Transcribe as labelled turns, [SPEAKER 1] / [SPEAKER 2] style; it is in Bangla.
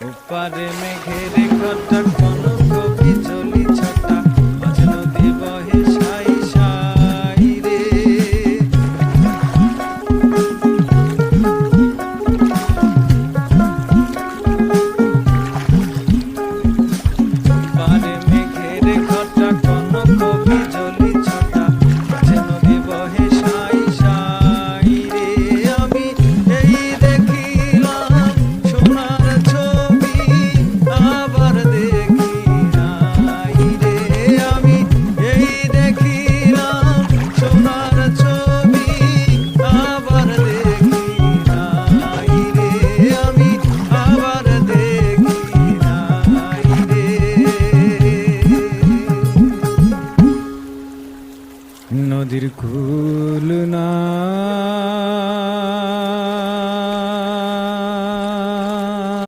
[SPEAKER 1] ওপারে মেঘের ঘটা নদীর কুল না